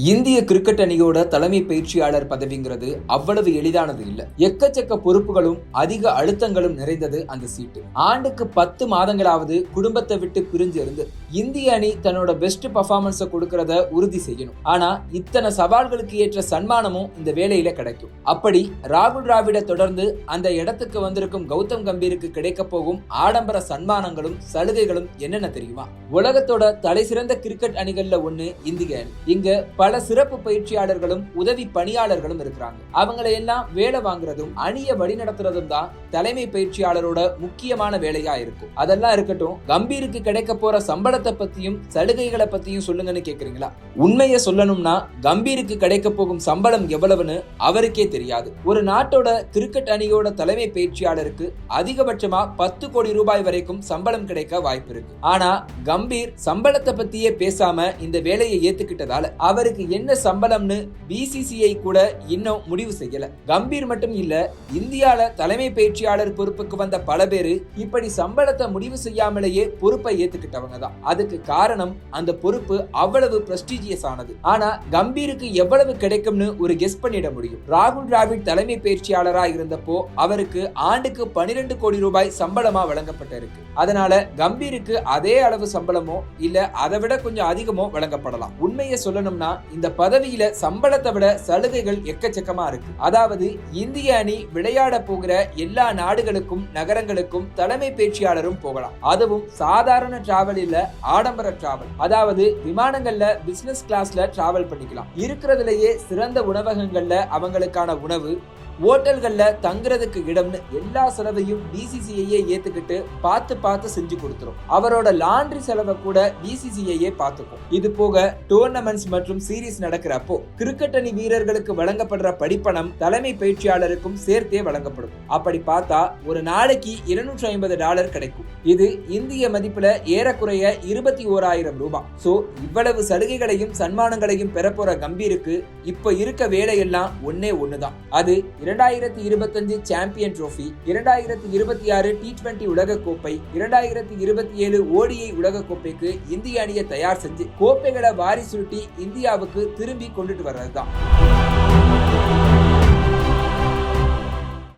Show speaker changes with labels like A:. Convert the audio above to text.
A: இந்திய கிரிக்கெட் அணியோட தலைமை பயிற்சியாளர் பதவிங்கிறது அவ்வளவு எளிதானது இல்ல. எக்கச்சக்க பொறுப்புகளும் அதிக அழுத்தங்களும் நிறைந்தது அந்த சீட்டு. ஆண்டுக்கு பத்து மாதங்களாவது குடும்பத்தை விட்டு பிரிஞ்சு இருந்து இந்திய அணி தன்னோட பெஸ்ட் பர்ஃபார்மன்ஸை கொடுக்கறத உறுதி செய்யணும். ஆனா இத்தனை சவால்களுக்கு ஏற்ற சன்மானமும் இந்த வேலையில கிடைக்கும். அப்படி ராகுல் டிராவிட தொடர்ந்து அந்த இடத்துக்கு வந்திருக்கும் கௌதம் கம்பீருக்கு கிடைக்க போகும் ஆடம்பர சன்மானங்களும் சலுகைகளும் என்னென்ன தெரியுமா? உலகத்தோட தலை சிறந்த கிரிக்கெட் அணிகள்ல ஒண்ணு இந்திய அணி. இங்க பல சிறப்பு பயிற்சியாளர்களும் உதவி பணியாளர்களும் இருக்கிறாங்க. அவங்களை எல்லாம் வேலை வாங்குறதும் அணியை வழிநடத்துறதும் தான் தலைமை பயிற்சியாளரோட முக்கியமான வேலையா இருக்கும். அதெல்லாம் இருக்கட்டும் கம்பீருக்கு கிடைக்க போற சம்பள சம்பளத்தை பத்தியும் சலுகைகளை பத்தியும் சொல்லுங்கன்னு கேக்குறீங்களா? உண்மையை சொல்லணும்னா கம்பீருக்கு கிடைக்க போகும் சம்பளம் எவ்வளவுன்னு அவருக்கே தெரியாது. ஒரு நாட்டோட கிரிக்கெட் அணியோட தலைமை பயிற்சியாளருக்கு அதிகபட்சமா பத்து கோடி ரூபாய் வரைக்கும் சம்பளம் கிடைக்க வாய்ப்பு இருக்கு. ஆனா கம்பீர் சம்பளத்தை பத்தியே பேசாம இந்த வேலையை ஏத்துக்கிட்டதால அவருக்கு என்ன சம்பளம்னு பிசிசிஐ கூட இன்னும் முடிவு செய்யல. கம்பீர் மட்டும் இல்ல இந்தியால தலைமை பயிற்சியாளர் பொறுப்புக்கு வந்த பல பேரு இப்படி சம்பளத்தை முடிவு செய்யாமலேயே பொறுப்பை ஏத்துக்கிட்டவங்க தான். அதுக்கு காரணம் அந்த பொறுப்பு அவ்வளவு பிரஸ்டீஜியஸ் ஆனது. ஆனா கம்பீருக்கு எவ்வளவு கிடைக்கும்னு ஒரு கெஸ் பண்ணிட முடியும். ராகுல் டிராவிட் தலைமை பயிற்சியாளரா இருந்தப்போ அவருக்கு ஆண்டுக்கு பனிரெண்டு கோடி ரூபாய் சம்பளமா வழங்கப்பட்டிருக்கு. அதனால கம்பீருக்கு அதே அளவு சம்பளமோ இல்ல அதை விட கொஞ்சம் அதிகமோ வழங்கப்படலாம். உண்மையை சொல்லணும்னா இந்த பதவியில சம்பளத்தை விட சலுகைகள் எக்கச்சக்கமா இருக்கு. அதாவது இந்திய அணி விளையாட போகிற எல்லா நாடுகளுக்கும் நகரங்களுக்கும் தலைமை பேச்சியாளரும் போகலாம். அதுவும் சாதாரண டிராவல் ஆடம்பர டிராவல் அதாவது விமானங்கள்ல பிசினஸ் கிளாஸ்ல டிராவல் பண்ணிக்கலாம். இருக்கிறதுலயே சிறந்த உணவகங்கள்ல அவங்களுக்கான உணவு ஓட்டல்களில் தங்குறதுக்கு இடம்னு எல்லா செலவையும் பிசிசிஐயே ஏத்துக்கிட்டு பார்த்து பார்த்து செஞ்சு கொடுத்துரும். அவரோட லாண்ட்ரி செலவை கூட பிசிசிஐயே பார்த்துக்கும். இது போக டோர்னமெண்ட்ஸ் மற்றும் சீரீஸ் நடக்கிறப்போ கிரிக்கெட் அணி வீரர்களுக்கு வழங்கப்படுற படிப்பணம் தலைமை பயிற்சியாளருக்கும் சேர்த்தே வழங்கப்படும். அப்படி பார்த்தா ஒரு நாளைக்கு இருநூற்றி ஐம்பது டாலர் கிடைக்கும். இது இந்திய மதிப்புல ஏறக்குறைய இருபத்தி ஓராயிரம் ரூபாய் சோ இவ்வளவு சலுகைகளையும் சன்மானங்களையும் பெறப்போற கம்பீருக்கு இப்ப இருக்க வேலையெல்லாம் ஒன்னே ஒண்ணுதான். அது இரண்டாயிரத்தி இருபத்தஞ்சு சாம்பியன் ட்ரோஃபி இரண்டாயிரத்தி இருபத்தி ஆறு டி டுவெண்டி உலகக்கோப்பை இரண்டாயிரத்தி இருபத்தி ஏழு ஓடிஐ உலகக்கோப்பைக்கு இந்திய அணியை தயார் செஞ்சு கோப்பைகளை வாரி சுருட்டி இந்தியாவுக்கு திரும்பி கொண்டுட்டு வர்றதுதான்.